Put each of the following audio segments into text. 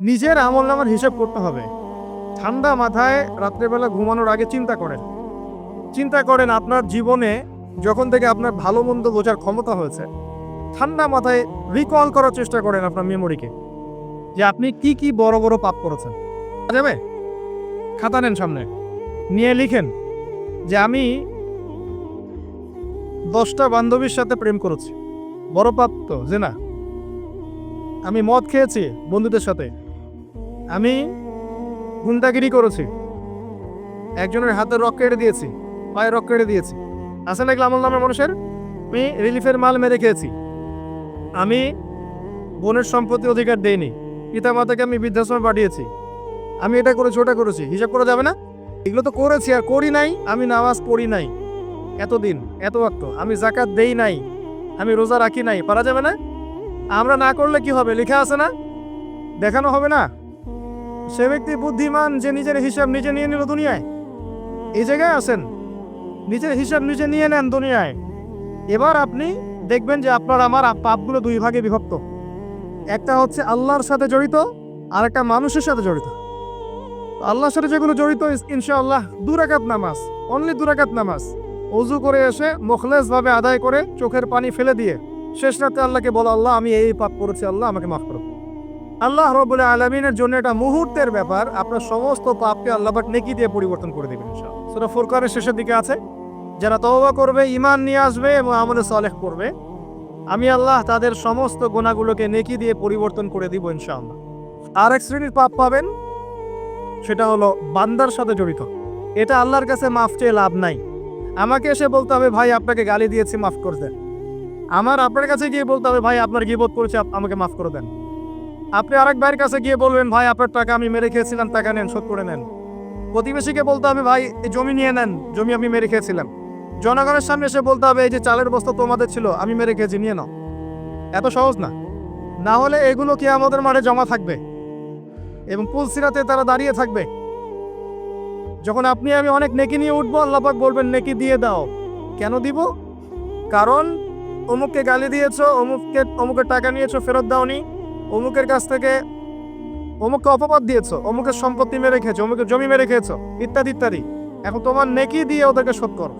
নিজের আমল নামার হিসেব করতে হবে। ঠান্ডা মাথায় রাত্রেবেলা ঘুমানোর আগে চিন্তা করেন। চিন্তা করেন আপনার জীবনে যখন থেকে আপনার ভালো মন্দ বোঝার ক্ষমতা হয়েছে, ঠান্ডা মাথায় রিকল করার চেষ্টা করেন আপনার মেমোরিকে যে আপনি কি কি বড় বড় পাপ করেছেন। যাবে? খাতা নেন সামনে। নিয়ে লিখেন যে আমি দশটা বান্ধবীর সাথে প্রেম করেছি। বড় পাপ তো, যে না। আমি মদ খেয়েছি বন্ধুদের সাথে। আমি গুন্ডাগিরি করেছি। একজনের হাতে রক কেটে দিয়েছি পায়ে রক কেটে দিয়েছি। আছে নাকি আমল নামের মানুষের? আমি রিলিফের মাল মেরে খেয়েছি। আমি বোনের সম্পত্তি অধিকার দেইনি। পিতা মাতাকে আমি বৃদ্ধাশ্রমে পাঠিয়েছি। আমি এটা করেছি, ওটা করেছি। হিসাব করা যাবে না? এগুলো তো করেছি আর করি নাই। আমি নামাজ পড়ি নাই। এতদিন, এত অক্ত আমি জাকাত দেই নাই। আমি রোজা রাখি নাই। পারা যাবে না? আমরা না করলে কি হবে? লেখা আছে না? দেখানো হবে না? সে ব্যক্তি বুদ্ধিমান, যে নিজের হিসাব নিজে নিয়ে নিল দুনিয়ায়। এই জায়গায় আছেন নিজের হিসাব নিজে নিয়ে নেন দুনিয়ায়। এবার আপনি দেখবেন যে আপনার, আমার পাপগুলো দুই ভাগে বিভক্ত। একটা হচ্ছে আল্লাহর সাথে জড়িত, আর একটা মানুষের সাথে জড়িত। আল্লাহর সাথে যেগুলো জড়িত ইনশাআল্লাহ দুরাকাত নামাজ অনলি দুরাকাত নামাজ। অজু করে এসে মুখলেস ভাবে আদায় করে চোখের পানি ফেলে দিয়ে শেষ রাতে আল্লাহকে বলো, আল্লাহ, আমি এই পাপ করেছি, আল্লাহ আমাকে মাফ করো। আল্লাহ রবুল্লা আলমিনের জন্য এটা মুহূর্তের ব্যাপার। আপনার সমস্ত পাপকে আল্লাহ পাক নেকি দিয়ে পরিবর্তন করে দেবেন সেটা ফুরকানের শেষের দিকে আছে। যারা তওবা করবে ইমান নিয়ে আসবে এবং আমলে সলেহ করবে, আমি আল্লাহ তাদের সমস্ত গোনাগুলোকে নেকি দিয়ে পরিবর্তন করে দিব ইনশাআল্লাহ। আর এক শ্রেণির পাপ পাবেন, সেটা হলো বান্দার সাথে জড়িত। এটা আল্লাহর কাছে মাফ চেয়ে লাভ নাই। আমাকে এসে বলতে হবে, ভাই, আপনাকে গালি দিয়েছি, মাফ করে দেন। আমার আপনার কাছে গিয়ে বলতে হবে, ভাই, আপনার গিবোধ করেছে, আমাকে মাফ করে দেন। আপনি আরেক ভাইয়ের কাছে গিয়ে বলবেন, ভাই, আপনার টাকা আমি মেরে খেয়েছিলাম, টাকা নেন, শোধ করে নেন। প্রতিবেশীকে বলতে হবে, ভাই, এই জমি নিয়ে নেন, জমি আমি মেরে খেয়েছিলাম। জনগণের সামনে এসে বলতে হবে, এই যে চালের বস্তা তোমাদের ছিল, আমি মেরে খেয়েছি, নিয়ে নাও। এত সহজ না। না হলে এগুলো কি আমাদের মাঠে জমা থাকবে? এবং পুলসিরাতে তারা দাঁড়িয়ে থাকবে? যখন আপনি, আমি অনেক নেকি নিয়ে উঠবো আল্লাপাক বলবেন, নেকি দিয়ে দাও। কেন দিব? কারণ, অমুককে গালি দিয়েছ, অমুককে, অমুকের টাকা নিয়েছো, ফেরত দাওনি। অমুকের কাছ থেকে অমুককে অপবাদ দিয়েছ, অমুকের সম্পত্তি মেরে খেয়েছো, অমুকের জমি মেরে খেয়েছো, ইত্যাদি ইত্যাদি। এখন তোমার নেকি দিয়ে ওদেরকে শোধ করো।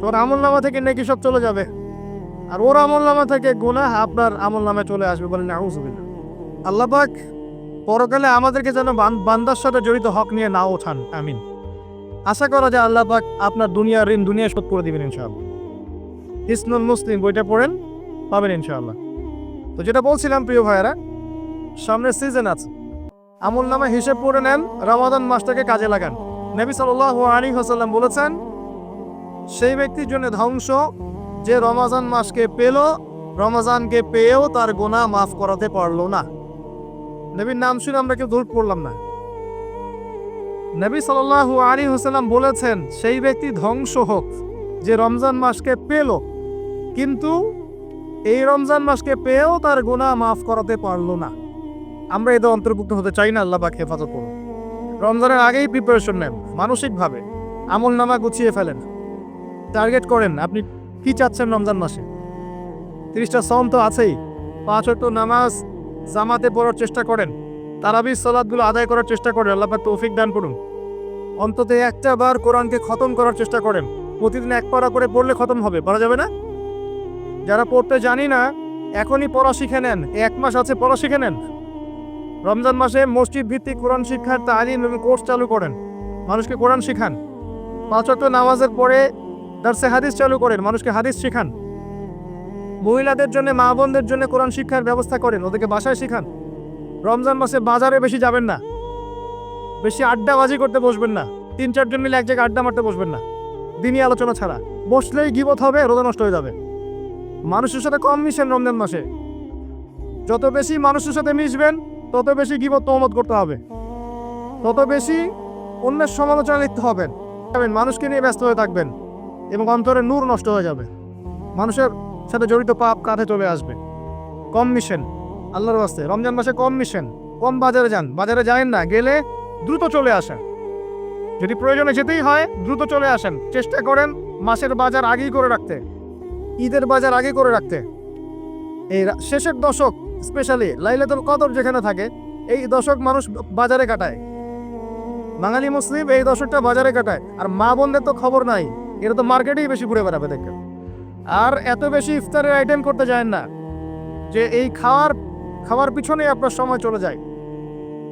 তোমার আমল নামা থেকে নেকি সব চলে যাবে। আর ওর আমল নামা থেকে গুনাহ আপনার আমল নামে চলে আসবে বলেন আউজুবিল্লাহ আল্লাহ পাক পরকালে আমাদেরকে যেন বান- বান্দার সাথে জড়িত হক নিয়ে না ওঠান। আমিন। আশা করা যায় আল্লাহ পাক আপনার দুনিয়ার ঋণ দুনিয়া শোধ করে দিবেন ইনশাআল্লাহ। ইসনুল মুসলিম বইটা পড়েন, পাবেন ইনশাআল্লাহ। তো যেটা বলছিলাম প্রিয় ভাইয়েরা সামনের সিজন আছে। আমল নামা হিসেব করে নেন, রমাদান মাসটাকে কাজে লাগান। নবী সাল্লাহ আলী হাসাল্লাম বলেছেন, সেই ব্যক্তির জন্য ধ্বংস যে রমাজান মাসকে পেল, রমাজানকে পেয়েও তার গোনা মাফ করাতে পারল না। নবীর নাম শুনে আমরা কেউ দূর পড়লাম না। নবী সাল্লাহ আলী হোসাল্লাম বলেছেন, সেই ব্যক্তি ধ্বংস হোক, যে রমজান মাসকে পেল, কিন্তু এই রমজান মাসকে পেয়েও তার গোনা মাফ করাতে পারল না। আমরা এদের অন্তর্ভুক্ত হতে চাই না, আল্লাহ পাক হেফাজত করুন। রমজানের আগেই প্রিপারেশন নেন, মানসিকভাবে। আমল নামা গুছিয়ে ফেলেন। টার্গেট করেন, আপনি কি চাচ্ছেন রমজান মাসে? তিরিশটা সম তো আছেই। পাঁচ নামাজ, জামাতে পড়ার চেষ্টা করেন। তারাবি সালাদগুলো আদায় করার চেষ্টা করেন, আল্লাহ পাক তৌফিক দান করুন। অন্তত একটা বার কোরআনকে খতম করার চেষ্টা করেন। প্রতিদিন এক পারা করে পড়লে খতম হবে, পড়া যাবে না? যারা পড়তে জানি না, এখনই পড়া শিখে নেন, এক মাস আছে পড়া শিখে নেন। রমজান মাসে মসজিদ ভিত্তিক কোরআন শিক্ষার তালিম এবং কোর্স চালু করেন। মানুষকে কোরআন শিখান। পাঁচ ওয়াক্ত নামাজের পরে দার্সে হাদিস চালু করেন। মানুষকে হাদিস শিখান। মহিলাদের জন্য, মা বোনদের জন্য কোরআন শিক্ষার ব্যবস্থা করেন। ওদেরকে বাসায় শিখান। রমজান মাসে বাজারে বেশি যাবেন না। বেশি আড্ডাবাজি করতে বসবেন না। তিন চারজন মিলে এক জায়গায় আড্ডা মারতে বসবেন না। দিনই আলোচনা ছাড়া। বসলেই গিবত হবে, রোজা নষ্ট হয়ে যাবে। মানুষের সাথে কম মিশেন রমজান মাসে। যত বেশি মানুষের সাথে মিশবেন তত বেশি গিবত তহমত করতে হবে। তত বেশি অন্যের সমালোচনা লিখতে হবেন মানুষকে নিয়ে ব্যস্ত হয়ে থাকবেন এবং অন্তরের নূর নষ্ট হয়ে যাবে। মানুষের সাথে জড়িত পাপ কাঁধে চলে আসবে। কম মিশেন, আল্লাহর বাস্তে রমজান মাসে কম মিশেন, কম বাজারে যান। বাজারে যায়েন না, গেলে দ্রুত চলে আসেন। যদি প্রয়োজনে যেতেই হয়, দ্রুত চলে আসেন। চেষ্টা করেন মাসের বাজার আগেই করে রাখতে। ঈদের বাজার আগে করে রাখতে। এই শেষের দশক স্পেশালি লাইলাতুল কদর যেখানে থাকে, এই দশক মানুষ বাজারে কাটায়। বাঙালি মুসলিম এই দশকটা বাজারে কাটায়। আর মা বোনদের তো খবর নাই, এরা তো মার্কেটেই বেশি ঘুরে বেড়াবে দেখবেন আর এত বেশি ইফতারের আইটেম করতে যায় না, যে এই খাওয়ার খাওয়ার পিছনে আপনার সময় চলে যায়।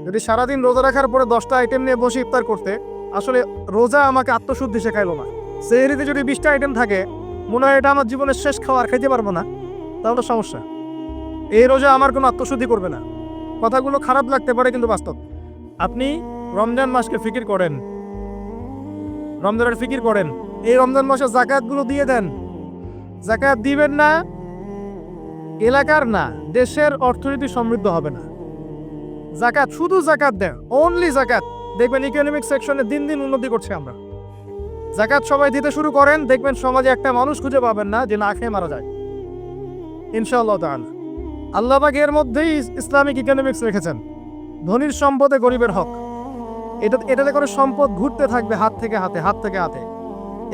যদি সারাদিন রোজা রাখার পরে দশটা আইটেম নিয়ে বসে ইফতার করতে, আসলে রোজা আমাকে আত্মশুদ্ধি শেখাইলো না। সেহরিতে যদি বিশটা আইটেম থাকে, মনে হয় এটা আমার জীবনের শেষ খাওয়ার খেতে পারব না। তাহলে সমস্যা। এই রোজা আমার কোনো আত্মশুদ্ধি করবে না। কথাগুলো খারাপ লাগতে পারে কিন্তু বাস্তব। আপনি রমজান মাসকে ফিকির করেন। রমজানের ফিকির করেন। এই রমজান মাসে জাকাতগুলো দিয়ে দেন। জাকাত দিবেন না, এলাকার না, দেশের অর্থনীতি সমৃদ্ধ হবে না। জাকাত শুধু জাকাত দেন অনলি জাকাত দেখবেন ইকোনমিক সেকশনে দিন দিন উন্নতি করছে আমরা। জাকাত সবাই দিতে শুরু করেন, দেখবেন সমাজে একটা মানুষ খুঁজে পাবেন না যে না খেয়ে মারা যায়। ইনশাআল্লাহ তাআলা। আল্লাহ পাক এর মধ্যেই ইসলামিক ইকোনমিক্স রেখেছেন। ধনীর সম্পদে গরিবের হক। এটা এটাতে করে সম্পদ ঘুরতে থাকবে হাত থেকে হাতে, হাত থেকে হাতে।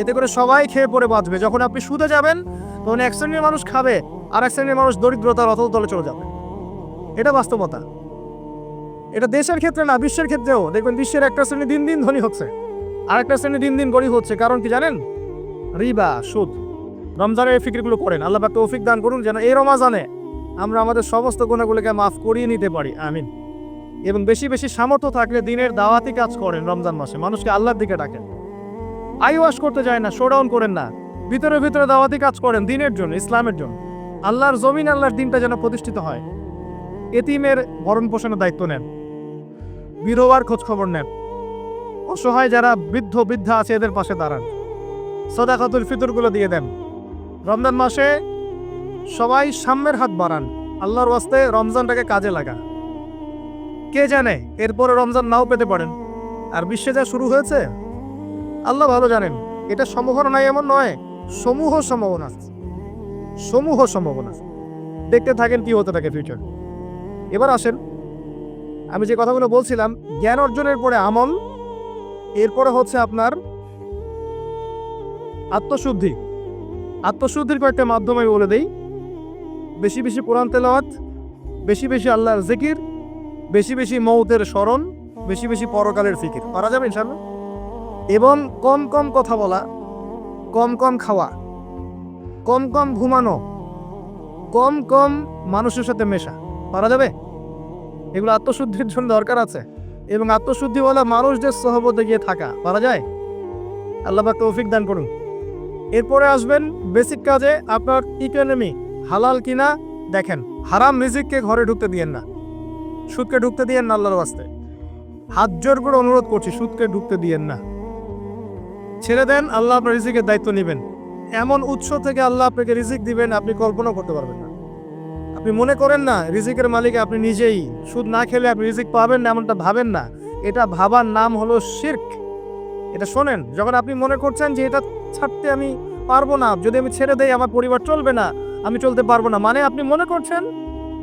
এতে করে সবাই খেয়ে পরে বাঁচবে। যখন আপনি সুদে যাবেন, তখন এক শ্রেণির মানুষ খাবে আর এক শ্রেণির মানুষ দরিদ্রতার অতল তলে চলে যাবে। এটা বাস্তবতা। এটা দেশের ক্ষেত্রে না, বিশ্বের ক্ষেত্রেও। দেখবেন বিশ্বের একটা শ্রেণি দিন দিন ধনী হচ্ছে। আর একটা শ্রেণি দিন দিন গরিব হচ্ছে। কারণ কি জানেন? রিবা, সুদ। রমজানের এই ফিকিরগুলো করেন আল্লাহ তৌফিক দান করুন যেন এই রমাজানে আমরা আমাদের সমস্ত গুণাগুলোকে মাফ করিয়ে নিতে পারি। আমিন। এবং বেশি বেশি সামর্থ্য থাকলে দিনের দাওয়াতি কাজ করেন রমজান মাসে। মানুষকে আল্লাহর দিকে ডাকেন। আই ওয়াশ করতে যায় না শোডাউন করেন না। ভিতরে ভিতরে দাওয়াতি কাজ করেন দিনের জন্য, ইসলামের জন্য। আল্লাহর জমিন, আল্লাহর দিনটা যেন প্রতিষ্ঠিত হয়। এতিমের ভরণ পোষণের দায়িত্ব নেন। বিধবার খোঁজ খবর নেন। অসহায় যারা বৃদ্ধ, বৃদ্ধা আছে, এদের পাশে দাঁড়ান। সদাকাতুল ফিতরগুলো দিয়ে দেন। রমজান মাসে সবাই সাম্যের হাত বাড়ান। আল্লাহর ওয়াস্তে রমজানটাকে কাজে লাগা। কে জানে, এরপরে রমজান নাও পেতে পারেন। আর বিশ্বে যা শুরু হয়েছে, আল্লাহ ভালো জানেন, এটা সম্ভাবনা নাই এমন নয়, সমূহ সম্ভাবনা। সমূহ সম্ভাবনা দেখতে থাকেন কি হতে থাকে ফিউচার এবার আসেন, আমি যে কথাগুলো বলছিলাম, জ্ঞান অর্জনের পরে আমল, এরপরে হচ্ছে আপনার আত্মশুদ্ধি। আত্মশুদ্ধির কয়েকটা মাধ্যম বলে দেই। বেশি বেশি কোরআন তেলাওয়াত, বেশি বেশি আল্লাহর জিকির, বেশি বেশি মৌতের স্মরণ, বেশি বেশি পরকালের ফিকির পারা যাবে ইনশাল্লাহ এবং কম কম কথা বলা, কম কম খাওয়া, কম কম ঘুমানো, কম কম মানুষের সাথে মেশা। পারা যাবে? এগুলো আত্মশুদ্ধির জন্য দরকার আছে। এবং আত্মশুদ্ধিওয়ালা মানুষদের সহবতে গিয়ে থাকা। পারা যায়? আল্লাহ তৌফিক দান করুন। এরপরে আসবেন বেসিক কাজে আপনার ইকোনমি হালাল কিনা দেখেন, হারাম রিজিককে ঘরে ঢুকতে দিয়েন না। সুদকে ঢুকতে দিয়েন না আল্লাহর বাস্তে হাত জোর করে অনুরোধ করছি, সুদকে ঢুকতে দিয়েন না। ছেড়ে দেন, আল্লাহ আপনার রিজিকের দায়িত্ব নেবেন। এমন উৎস থেকে আল্লাহ আপনাকে রিজিক দিবেন, আপনি কল্পনা করতে পারবেন না। আপনি মনে করেন না, রিজিকের মালিক আপনি নিজেই। সুদ না খেলে আপনি রিজিক পাবেন না, এমনটা ভাবেন না। এটা ভাবার নাম হলো শির্ক। এটা শোনেন, যখন আপনি মনে করছেন যে এটা ছাড়তে আমি পারব না, যদি আমি ছেড়ে দেই, আমার পরিবার চলবে না আমি চলতে পারব না। মানে আপনি মনে করছেন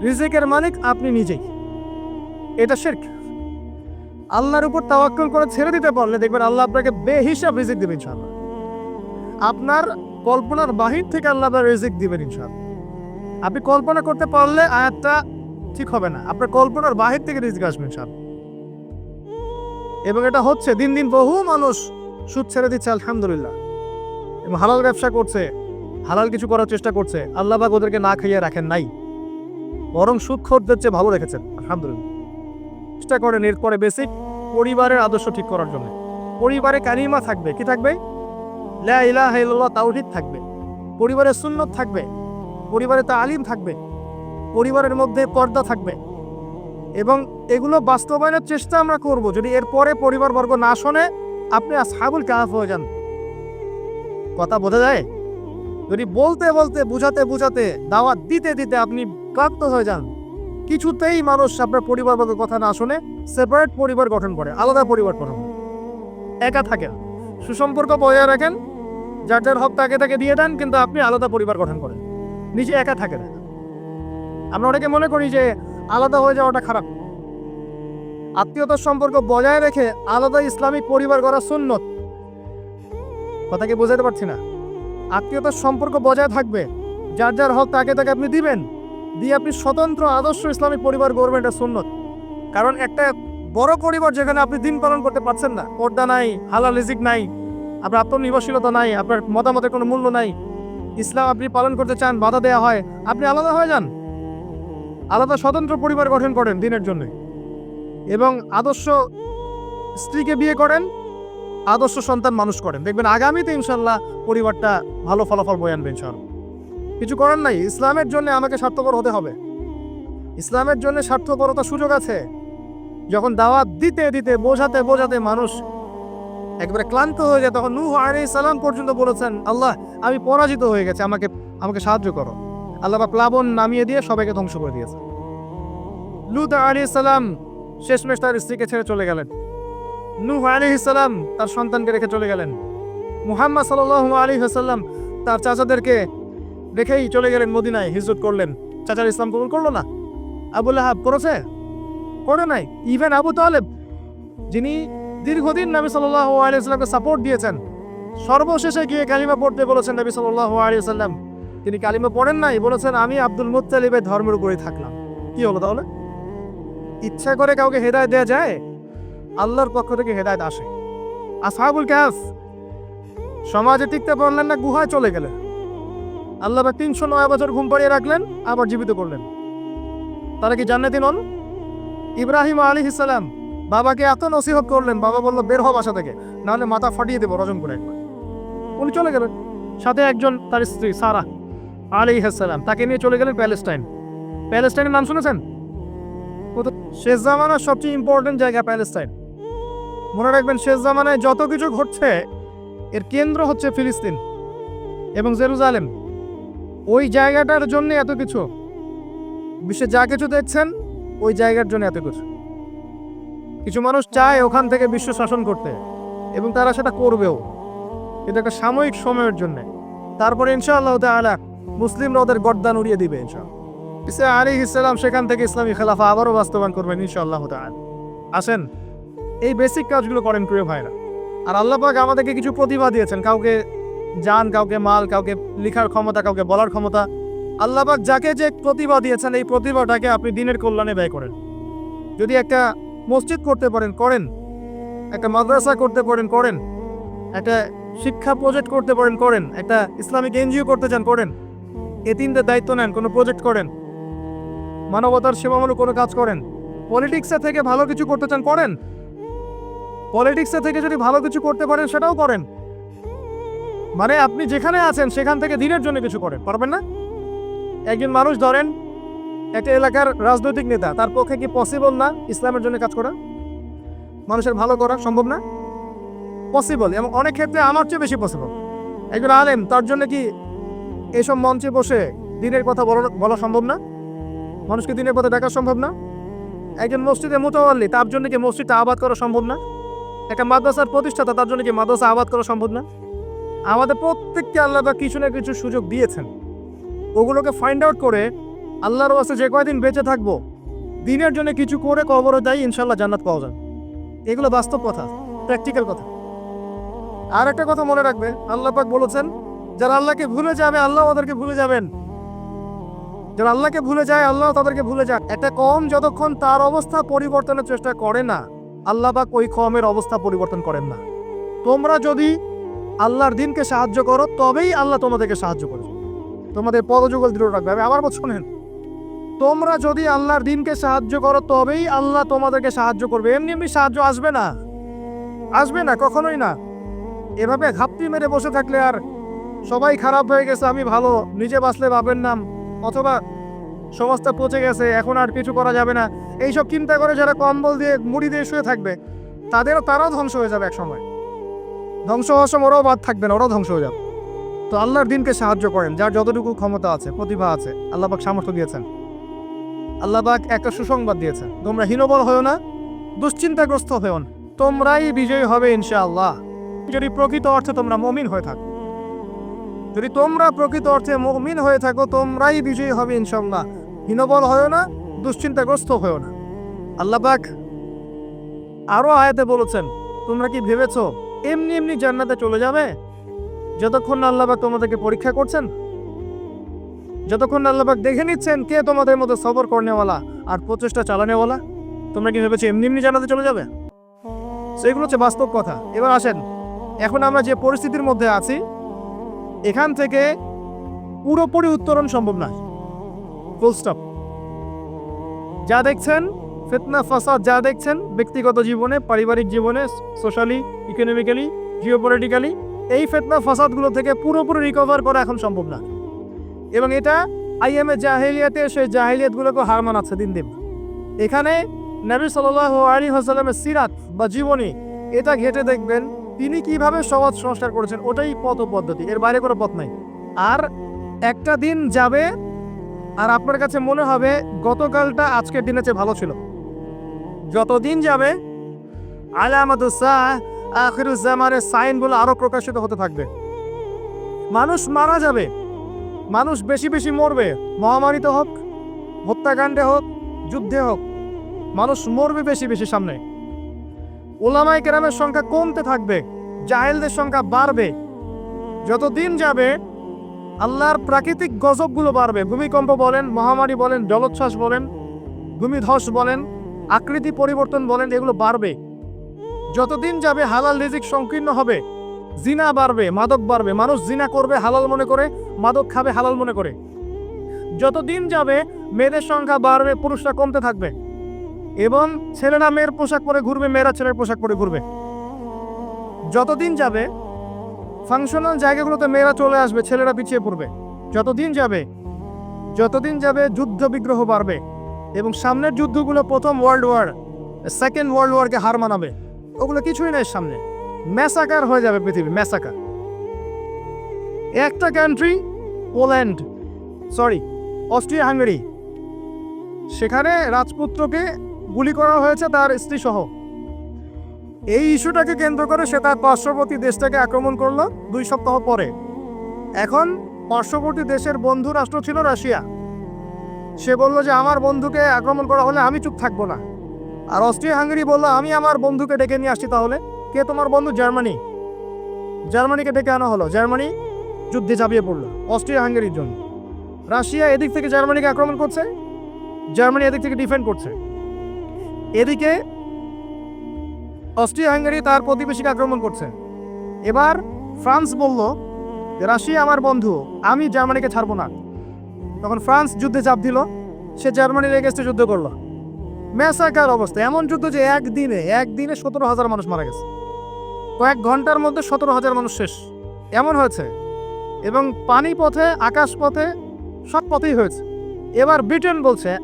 রিজিকের মালিক আপনি নিজেই? এটা শির্ক। আল্লাহর উপর তাওয়াক্কুল করে ছেড়ে দিতে পারলে দেখবেন আল্লাহ আপনাকে বেহিসাব রিজিক দেবেন ইনশাআল্লাহ। আপনার কল্পনার বাহির থেকে আল্লাহ আপনার রিজিক দিবেন ইনশাআল্লাহ। আপনি কল্পনা করতে পারলে আয়াতটা ঠিক হবে না। আপনার কল্পনার বাহির থেকে রিজিক আসবে ইনশাআল্লাহ। এবং এটা হচ্ছে, দিন দিন বহু মানুষ সুদ ছেড়ে দিচ্ছে, আলহামদুলিল্লাহ। এবং হালাল ব্যবসা করছে। হালাল কিছু করার চেষ্টা করছে আল্লাহ পাক ওদেরকে না খাইয়ে রাখেন নাই। বরং সুদ খোরদের চেয়ে ভালো রেখেছেন, আলহামদুলিল্লাহ। চেষ্টা করেন এরপরে বেসিক পরিবারের আদর্শ ঠিক করার জন্য। পরিবারে কালিমা থাকবে, কি থাকবে? তাওহীদ থাকবে। পরিবারে সুন্নত থাকবে। পরিবারে তা আলিম থাকবে। পরিবারের মধ্যে পর্দা থাকবে। এবং এগুলো বাস্তবায়নের চেষ্টা আমরা করব। যদি এরপরে পরিবারবর্গ না শোনে, আপনি আসহাবুল কাহাফ হয়ে যান। কথা বোঝা যায়? যদি বলতে বলতে, বুঝাতে বুঝাতে দাওয়াত দিতে দিতে আপনি ক্লান্ত হয়ে যান, কিছুতেই মানুষ আপনার পরিবারবর্গের কথা না শুনে সেপারেট পরিবার গঠন করে, আলাদা পরিবার গঠন করে। একা থাকেন, সুসম্পর্ক বজায় রাখেন, যার যার হক তাকে তাকে দিয়ে দেন, কিন্তু আপনি আলাদা পরিবার গঠন করেন। নিজে একা থাকেন। আমরা অনেকে মনে করি যে আলাদা হয়ে যাওয়াটা খারাপ। আত্মীয়তার সম্পর্ক বজায় রেখে আলাদা ইসলামিক পরিবার গড়া সুন্নত। কথা কি বোঝাতে পারছি না? আত্মীয়তার সম্পর্ক বজায় থাকবে। যার যার হক তাকে তাকে আপনি দিবেন। দিয়ে আপনি স্বতন্ত্র আদর্শ ইসলামিক পরিবার গড়বেন, এটা সুন্নত। কারণ একটা বড় পরিবার যেখানে আপনি দিন পালন করতে পারছেন না, পর্দা নাই, হালাল রিজিক নাই, আপনার আত্মনির্ভরশীলতা নাই, আপনার মতামতের কোনো মূল্য নাই, ইসলাম আপনি পালন করতে চান, বাধা দেওয়া হয়, আপনি আলাদা হয়ে যান। আলাদা স্বতন্ত্র পরিবার গঠন করেন দিনের জন্য এবং আদর্শ স্ত্রীকে বিয়ে করেন আদর্শ সন্তান মানুষ করেন। দেখবেন আগামীতে ইনশাল্লাহ পরিবারটা ভালো ফলাফল বয়ে আনবে কিছু করার নাই, ইসলামের জন্য আমাকে স্বার্থপর হতে হবে। ইসলামের জন্য স্বার্থপরতা সুযোগ আছে। যখন দাওয়াত দিতে দিতে, বোঝাতে বোঝাতে মানুষ একবারে ক্লান্ত হয়ে যায়, তখন নূহ আলী সালাম পর্যন্ত বলেছেন, আল্লাহ, আমি পরাজিত হয়ে গেছে, আমাকে আমাকে সাহায্য করো। আল্লাহ বা প্লাবন নামিয়ে দিয়ে সবাইকে ধ্বংস করে দিয়েছে লুত আলী সালাম শেষমেশ তার স্ত্রীকে ছেড়ে চলে গেলেন। নূহ আলী সালাম তার সন্তানকে রেখে চলে গেলেন। মুহাম্মদ সাল আলী হাসাল্লাম তার চাচাদেরকে রেখেই চলে গেলেন মদিনায় হিজরত করলেন। চাচার ইসলাম কবুল করল না? আবুল আহাব করেছে? করে নাই। ইভেন আবু তালেব, যিনি দীর্ঘদিন নবী সাল্লাহ আলিয়াকে সাপোর্ট দিয়েছেন, সর্বশেষে গিয়ে কালিমা পড়তে বলেছেন নবী সাল্লাহ আলিয়াল্লাম তিনি কালিমা পড়েন নাই, বলেছেন, আমি আব্দুল মুত্তালিবের ধর্মের উপরেই থাকলাম। কি হলো তাহলে? ইচ্ছা করে কাউকে হেদায় দেওয়া যায়? আল্লাহর পক্ষ থেকে হেদায়ত আসে। আসহাবুল ক্যাফ সমাজে টিকতে পারলেন না, গুহায় চলে গেলেন। আল্লাহ বা তিনশো নয় বছর ঘুম পাড়িয়ে রাখলেন, আবার জীবিত করলেন। তারা কি জান্নাতি নন? ইব্রাহিম আলী ইসালাম বাবাকে এত নসিহত করলেন, বাবা বলল, বের হও বাসা থেকে, নাহলে মাথা ফাটিয়ে দেবো রজম করে একবার। উনি চলে গেলেন। সাথে একজন তার স্ত্রী, সারা আলী ইসালাম তাকে নিয়ে চলে গেলেন প্যালেস্টাইন। প্যালেস্টাইনের নাম শুনেছেন? শেষ জামানার সবচেয়ে ইম্পর্টেন্ট জায়গা প্যালেস্টাইন। মনে রাখবেন, শেষ জামানায় যত কিছু ঘটছে, এর কেন্দ্র হচ্ছে ফিলিস্তিন এবং জেরুজালেম। ওই জায়গাটার জন্য এত কিছু। বিশ্বে যা কিছু দেখছেন, ওই জায়গার জন্য এত কিছু। কিছু মানুষ চায় ওখান থেকে বিশ্ব শাসন করতে এবং তারা সেটা করবেও। এটা একটা সাময়িক সময়ের জন্য। তারপরে ইনশাআল্লাহ তাআলা মুসলিমরা ওদের গর্দান উড়িয়ে দিবে ইনশাআল্লাহ। ইসা আলী ইসলাম সেখান থেকে ইসলামী খেলাফা আবারও বাস্তবায়ন করবেন ইনশাআল্লাহ তাআলা। আসেন এই বেসিক কাজগুলো করেন প্রিয় ভাইরা। আর আল্লাহ পাক আমাদেরকে কিছু প্রতিভা দিয়েছেন। কাউকে যান কাউকে মাল, কাউকে লেখার ক্ষমতা, কাউকে বলার ক্ষমতা। আল্লাহবাক যাকে যে প্রতিভা দিয়েছেন, এই প্রতিভাটাকে আপনি দিনের কল্যাণে ব্যয় করেন। যদি একটা মসজিদ করতে পারেন, করেন। একটা মাদ্রাসা করতে পারেন, করেন। একটা শিক্ষা প্রজেক্ট করতে পারেন, করেন। একটা ইসলামিক এনজিও করতে চান, করেন। এতিমদের দায়িত্ব নেন, কোনো প্রজেক্ট করেন। মানবতার সেবামূলক কোনো কাজ করেন। পলিটিক্সে থেকে ভালো কিছু করতে চান, করেন। পলিটিক্সের থেকে যদি ভালো কিছু করতে পারেন, সেটাও করেন। মানে আপনি যেখানে আছেন, সেখান থেকে দিনের জন্য কিছু করেন, পারবেন না? একজন মানুষ ধরেন, একটা এলাকার রাজনৈতিক নেতা, তার পক্ষে কি পসিবল না ইসলামের জন্য কাজ করা? মানুষের ভালো করা সম্ভব না? পসিবল এবং অনেক ক্ষেত্রে আমার চেয়ে বেশি পসিবল একজন আলেম, তার জন্য কি এইসব মঞ্চে বসে দিনের কথা বলা বলা সম্ভব না? মানুষকে দিনের পথে ডাকা সম্ভব না? একজন মসজিদে মোতাওয়াল্লি তার জন্য কি মসজিদটা আবাদ করা সম্ভব না? একটা মাদ্রাসার প্রতিষ্ঠাতা, তার জন্য কি মাদ্রাসা আবাদ করা সম্ভব না? আমাদের প্রত্যেককে আল্লাহ বা কিছু না কিছু সুযোগ দিয়েছেন। ওগুলোকে ফাইন্ড আউট করে আল্লাহর ওয়াসে যে কয়দিন বেঁচে থাকব, দিনের জন্য কিছু করে কবরে যাই ইনশাল্লাহ জান্নাত পাওয়া যাবে। এগুলো বাস্তব কথা প্র্যাকটিক্যাল কথা। আর একটা কথা মনে রাখবে, আল্লাহ পাক বলেছেন, যারা আল্লাহকে ভুলে যাবে, আল্লাহ ওদেরকে ভুলে যাবেন। যারা আল্লাহকে ভুলে যায়, আল্লাহ তাদেরকে ভুলে যায় একটা কম যতক্ষণ তার অবস্থা পরিবর্তনের চেষ্টা করে না আল্লাহ পাক ওই কমের অবস্থা পরিবর্তন করেন না। তোমরা যদি আল্লাহর দিনকে সাহায্য করো, তবেই আল্লাহ তোমাদেরকে সাহায্য করবে। তোমাদের পদযুগল দৃঢ় রাখবে। আমি আবার শোনেন, তোমরা যদি আল্লাহর দিনকে সাহায্য করো, তবেই আল্লাহ তোমাদেরকে সাহায্য করবে। এমনি এমনি সাহায্য আসবে না। আসবে না, কখনোই না। এভাবে ঘাপটি মেরে বসে থাকলে আর সবাই খারাপ হয়ে গেছে, আমি ভালো, নিজে বাঁচলে বাপের নাম। অথবা সমাজটা পচে গেছে, এখন আর কিছু করা যাবে না। এইসব চিন্তা করে যারা কম্বল দিয়ে মুড়ি দিয়ে শুয়ে থাকবে, তাদেরও তারাও ধ্বংস হয়ে যাবে এক সময় ধ্বংস হওয়ার সময় ওরাও বাদ থাকবে না, ওরাও ধ্বংস হয়ে যাবে। তো আল্লাহর দিনকে সাহায্য করেন, যার যতটুকু ক্ষমতা আছে, প্রতিভা আছে আল্লাহ পাক সামর্থ্য দিয়েছেন। আল্লাহ পাক একটা সুসংবাদ দিয়েছেন, তোমরা হীনবল হয়েও না, দুশ্চিন্তাগ্রস্ত হয়েও না, তোমরাই বিজয়ী হবে ইনশাআল্লাহ। যদি প্রকৃত অর্থে তোমরা মমিন হয়ে থাকো, যদি তোমরা প্রকৃত অর্থে মমিন হয়ে থাকো, তোমরাই বিজয়ী হবে ইনশাআল্লাহ। হীনবল হয়েও না, দুশ্চিন্তাগ্রস্ত হয়েও না। আল্লাহ পাক আরও আয়াতে বলেছেন, তোমরা কি ভেবেছো, এমনি এমনি জান্নাতে চলে যাবে? যতক্ষণ না তোমাদেরকে পরীক্ষা করছেন, যতক্ষণ আল্লাহবাক দেখে নিচ্ছেন কে তোমাদের মধ্যে সবর করনেওয়ালা আর প্রচেষ্টা চালানেওয়ালা, তোমরা কি ভেবেছো এমনি এমনি জানাতে চলে যাবে? সেগুলো হচ্ছে বাস্তব কথা। এবার আসেন, এখন আমরা যে পরিস্থিতির মধ্যে আছি, এখান থেকে পুরোপুরি উত্তরণ সম্ভব নয়। ফুল স্টপ যা দেখছেন, ফিতনা, ফাসাদ যা দেখছেন, ব্যক্তিগত জীবনে, পারিবারিক জীবনে সোশ্যালি ইকোনমিক্যালি জিওপলিটিক্যালি এই ফেতনা, ফাসাদগুলো থেকে পুরোপুরি রিকভার করা এখন সম্ভব না। এবং এটা আইএমএ জাহেলিয়াতে সেই জাহেলিয়াতগুলোকে হার মানাচ্ছে দিন দিন। এখানে নবী সাল্লাহ আলী হাসালামের সিরাত বা জীবনী, এটা ঘেটে দেখবেন, তিনি কীভাবে সমাজ সংস্কার করেছেন, ওটাই পথ পদ্ধতি, এর বাইরে কোনো পথ নাই। আর একটা দিন যাবে আর আপনার কাছে মনে হবে, গতকালটা আজকের দিনের চেয়ে ভালো ছিল। যতদিন যাবে আলামাদুসাহ আখিরুজ্জামানের সাইনগুলো আরও প্রকাশিত হতে থাকবে। মানুষ মারা যাবে। মানুষ বেশি বেশি মরবে। মহামারীতে হোক, হত্যাকাণ্ডে হোক, যুদ্ধে হোক, মানুষ মরবে বেশি বেশি সামনে। ওলামাই কেরামের সংখ্যা কমতে থাকবে, জাহেলদের সংখ্যা বাড়বে। যত দিন যাবে আল্লাহর প্রাকৃতিক গজবগুলো বাড়বে। ভূমিকম্প বলেন, মহামারী বলেন, জলোচ্ছ্বাস বলেন, ভূমিধস বলেন, আকৃতি পরিবর্তন বলেন, এগুলো বাড়বে। যতদিন যাবে হালাল রিজিক সংকীর্ণ হবে, জিনা বাড়বে, মাদক বাড়বে, মানুষ জিনা করবে হালাল মনে করে, মাদক খাবে হালাল মনে করে। যতদিন যাবে মেয়েদের সংখ্যা বাড়বে, পুরুষরা কমতে থাকবে। এবং ছেলেরা মেয়ের পোশাক পরে ঘুরবে, মেয়েরা ছেলের পোশাক পরে ঘুরবে। যতদিন যাবে ফাংশনাল জায়গাগুলোতে মেয়েরা চলে আসবে, ছেলেরা পিছিয়ে পড়বে। যতদিন যাবে যতদিন যাবে যুদ্ধ বিগ্রহ বাড়বে এবং সামনের যুদ্ধগুলো প্রথম ওয়ার্ল্ড ওয়ার সেকেন্ড ওয়ার্ল্ড ওয়ারকে হার মানাবে। ওগুলো কিছুই নাই সামনে। ম্যাসাকার হয়ে যাবে পৃথিবী ম্যাসাকার একটা country Poland sorry Austria Hungary সেখানে রাজপুত্রকে গুলি করা হয়েছে তার স্ত্রী সহ এই ইস্যুটাকে কেন্দ্র করে সে তার পার্শ্ববর্তী দেশটাকে আক্রমণ করল দুই সপ্তাহ পরে। এখন পার্শ্ববর্তী দেশের বন্ধু রাষ্ট্র ছিল রাশিয়া। সে বলল যে, আমার বন্ধুকে আক্রমণ করা হলে আমি চুপ থাকব না। আর অস্ট্রিয়া হাঙ্গেরি বলল, আমি আমার বন্ধুকে ডেকে নিয়ে আসছি তাহলে। কে তোমার বন্ধু? জার্মানি। জার্মানিকে ডেকে আনা হলো। জার্মানি যুদ্ধে ঝাঁপিয়ে পড়ল অস্ট্রিয়া হাঙ্গেরির জন্য। রাশিয়া এদিক থেকে জার্মানিকে আক্রমণ করছে, জার্মানি এদিক থেকে ডিফেন্ড করছে। এদিকে অস্ট্রিয়া হাঙ্গেরি তার প্রতিবেশীকে আক্রমণ করছে। এবার ফ্রান্স বলল যে, রাশিয়া আমার বন্ধু, আমি জার্মানিকে ছাড়বো না। তখন ফ্রান্স যুদ্ধে চাপ দিল। সে জার্মানির এগেস্টে যুদ্ধ করল। ম্যাসাকার অবস্থা, এমন যুদ্ধ যে একদিনে একদিনে সতেরো হাজার মানুষ মারা গেছে। কয়েক ঘণ্টার মধ্যে সতেরো হাজার মানুষ শেষ। এমন হয়েছে এবং পানি পথে আকাশ পথে সব পথেই হয়েছে। এবার ব্রিটেন বলছে,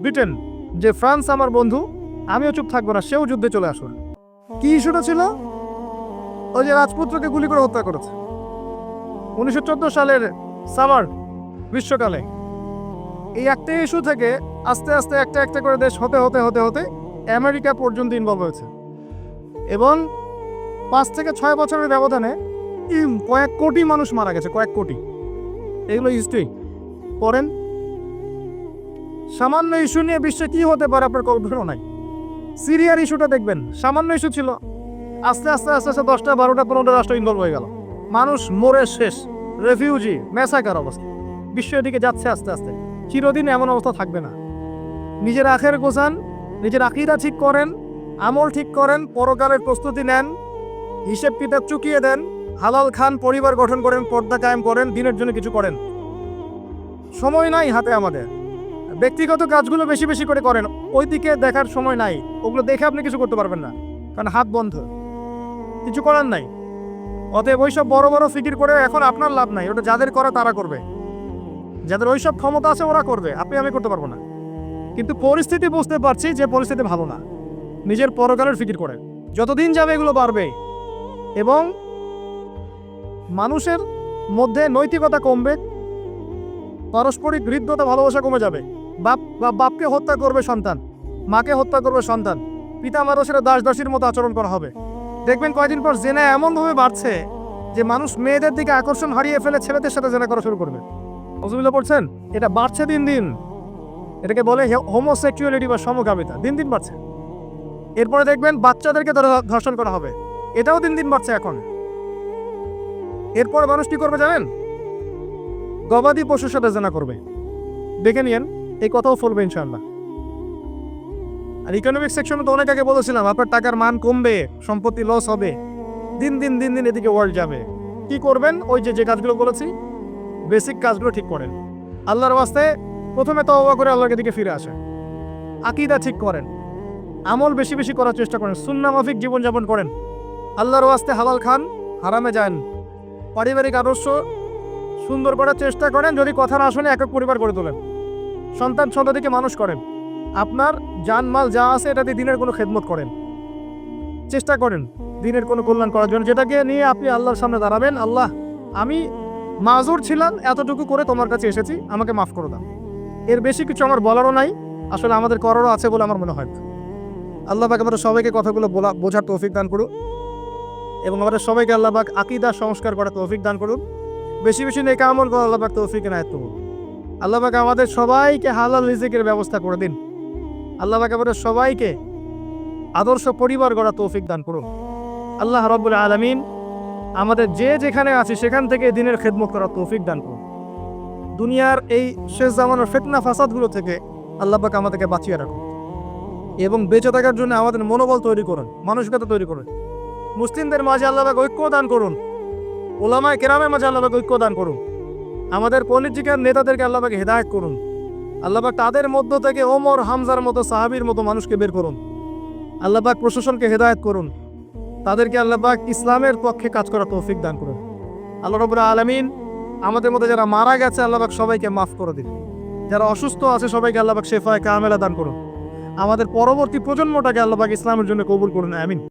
ব্রিটেন, যে ফ্রান্স আমার বন্ধু, আমিও চুপ থাকব না, সেও যুদ্ধে চলে আসবে কি ইস্যুটা ছিল? ওই যে রাজপুত্রকে গুলি করে হত্যা করেছে। উনিশশো চোদ্দ সালের সামার গ্রীষ্মকালে এই একটা ইস্যু থেকে আস্তে আস্তে একটা একটা করে দেশ হতে হতে হতে হতে আমেরিকা পর্যন্ত ইনভলভ হয়েছে। এবং পাঁচ থেকে ছয় বছরের ব্যবধানে কয়েক কোটি মানুষ মারা গেছে, কয়েক কোটি। এগুলো হিস্ট্রি পড়েন। সামান্য ইস্যু নিয়ে বিশ্বে কি হতে পারে আপনার কল্পনা নাই। সিরিয়ার ইস্যুটা দেখবেন, সামান্য ইস্যু ছিল। আস্তে আস্তে আস্তে আস্তে দশটা, বারোটা, পনেরোটা রাষ্ট্র ইনভলভ হয়ে গেল। মানুষ মরে শেষ রেফিউজি মেসাকার অবস্থা। বিশ্ব এদিকে যাচ্ছে আস্তে আস্তে। চিরদিন এমন অবস্থা থাকবে না। নিজের আখের গোছান, নিজের আকিদা ঠিক করেন, আমল ঠিক করেন, পরকালের প্রস্তুতি নেন, হিসেব কিতাব চুকিয়ে দেন, হালাল খান পরিবার গঠন করেন, পর্দা কায়েম করেন, দিনের জন্য কিছু করেন। সময় নাই হাতে আমাদের। ব্যক্তিগত কাজগুলো বেশি বেশি করে করেন ওই দিকে দেখার সময় নাই। ওগুলো দেখে আপনি কিছু করতে পারবেন না, কারণ হাত বন্ধ। কিছু করার নাই। অতএব ওইসব বড় বড় ফিকির করে এখন আপনার লাভ নাই, ওটা যাদের করা তারা করবে। যাদের ওইসব ক্ষমতা আছে ওরা করবে, আপনি আমি করতে পারব না। কিন্তু পরিস্থিতি বুঝতে পারছি যে পরিস্থিতি ভালো না। নিজের পরকালের ফিকির করে যতদিন যাবে এগুলো বাড়বে। এবং মানুষের মধ্যে নৈতিকতা কমবে, পারস্পরিক হৃদ্যতা ভালোবাসা কমে যাবে। বাপ বাপকে হত্যা করবে সন্তান, মাকে হত্যা করবে সন্তান পিতা মানুষের দাস দাসীর মতো আচরণ করা হবে। দেখবেন কয়েকদিন পর জেনা এমনভাবে বাড়ছে যে মানুষ মেয়েদের দিকে আকর্ষণ হারিয়ে ফেলে ছেলেদের সাথে জেনা করা শুরু করবে। অসুবিধা পড়ছেন এটা বাড়ছে দিন দিন। এটাকে বলে হোমোসেক্সুয়ালিটি বা সমকামিতা, দিন দিন বাড়ছে। এরপরে দেখবেন বাচ্চাদেরকে ধর- ধর্ষণ করা হবে। এটাও দিন দিন বাড়ছে এখন। এরপর মানুষ কি করবে জানেন? গবাদি পশুর সাথে জেনা করবে। দেখে নিয়েন এই কথাও ফলবে ইনশাল্লাহ আর ইকোনমিক সেকশনে তো অনেক আগে বলেছিলাম, আপনার টাকার মান কমবে, সম্পত্তি লস হবে, দিন দিন দিন দিন এদিকে ওয়ার্ল্ড যাবে। কি করবেন? ওই যে যে কাজগুলো বলেছি বেসিক কাজগুলো ঠিক করেন। আল্লাহর বাস্তে প্রথমে তওবা করে আল্লাহর দিকে ফিরে আসেন। আকিদা ঠিক করেন। আমল বেশি বেশি করার চেষ্টা করেন। সুন্নামাফিক জীবনযাপন করেন। আল্লাহর ওয়াস্তে হালাল খান, হারামে যান। পারিবারিক আদর্শ সুন্দর করার চেষ্টা করেন, যদি কথা না শুনে একক পরিবার গড়ে তোলেন। সন্তান সন্ততিকে মানুষ করেন। আপনার জানমাল যা আছে এটা দিয়ে দিনের কোনো খেদমত করেন। চেষ্টা করেন দিনের কোনো কল্যাণ করার জন্য। যেটাকে নিয়ে আপনি আল্লাহর সামনে দাঁড়াবেন, আল্লাহ, আমি মাজুর ছিলাম, এতটুকু করে তোমার কাছে এসেছি, আমাকে মাফ করে দাও। এর বেশি কিছু আমার বলারও নাই, আসলে আমাদের করারও আছে বলে আমার মনে হয়। আল্লাহ পাক আমাদের সবাইকে কথাগুলো বলা, বোঝার তৌফিক দান করুন। এবং আমাদের সবাইকে আল্লাহ পাক আকিদা সংস্কার করার তৌফিক দান করুন। বেশি বেশি নেকা আমল করা আল্লাহ পাক তৌফিক এনায়ত করুন। আল্লাহ পাক আমাদের সবাইকে হালাল রিজিকের ব্যবস্থা করে দিন। আল্লাহ পাক আমাদের সবাইকে আদর্শ পরিবার গড়া তৌফিক দান করুন। আল্লাহ রব্বুল আলমিন আমাদের যে যেখানে আছি সেখান থেকে দিনের খেদমত করার তৌফিক দান করুন। দুনিয়ার এই শেষ জামানোর ফেতনা ফাসাদগুলো থেকে আল্লাহ পাক আমাদেরকে বাঁচিয়ে রাখুন। এবং বেঁচে থাকার জন্য আমাদের মনোবল তৈরি করুন, মানসিকতা তৈরি করুন। মুসলিমদের মাঝে আল্লাহ পাক ঐক্য দান করুন। ওলামায় কেরামের মাঝে আল্লাহ পাক ঐক্য দান করুন। আমাদের পলিটিক্যাল নেতাদেরকে আল্লাহ পাক হেদায়ত করুন। আল্লাহ পাক তাদের মধ্য থেকে ওমর, হামজার মতো সাহাবীর মতো মানুষকে বের করুন। আল্লাহ পাক প্রশাসনকে হেদায়ত করুন। তাদেরকে আল্লাহ পাক ইসলামের পক্ষে কাজ করার তৌফিক দান করুন। আল্লাহ রবুল্লাহ আলমিন আমাদের মধ্যে যারা মারা গেছে আল্লাহ পাক সবাইকে মাফ করে দিন। যারা অসুস্থ আছে, সবাইকে আল্লাহ পাক শেফায় কামেলা দান করুন। আমাদের পরবর্তী প্রজন্মটাকে আল্লাহ পাক ইসলামের জন্য কবুল করুন, আমিন।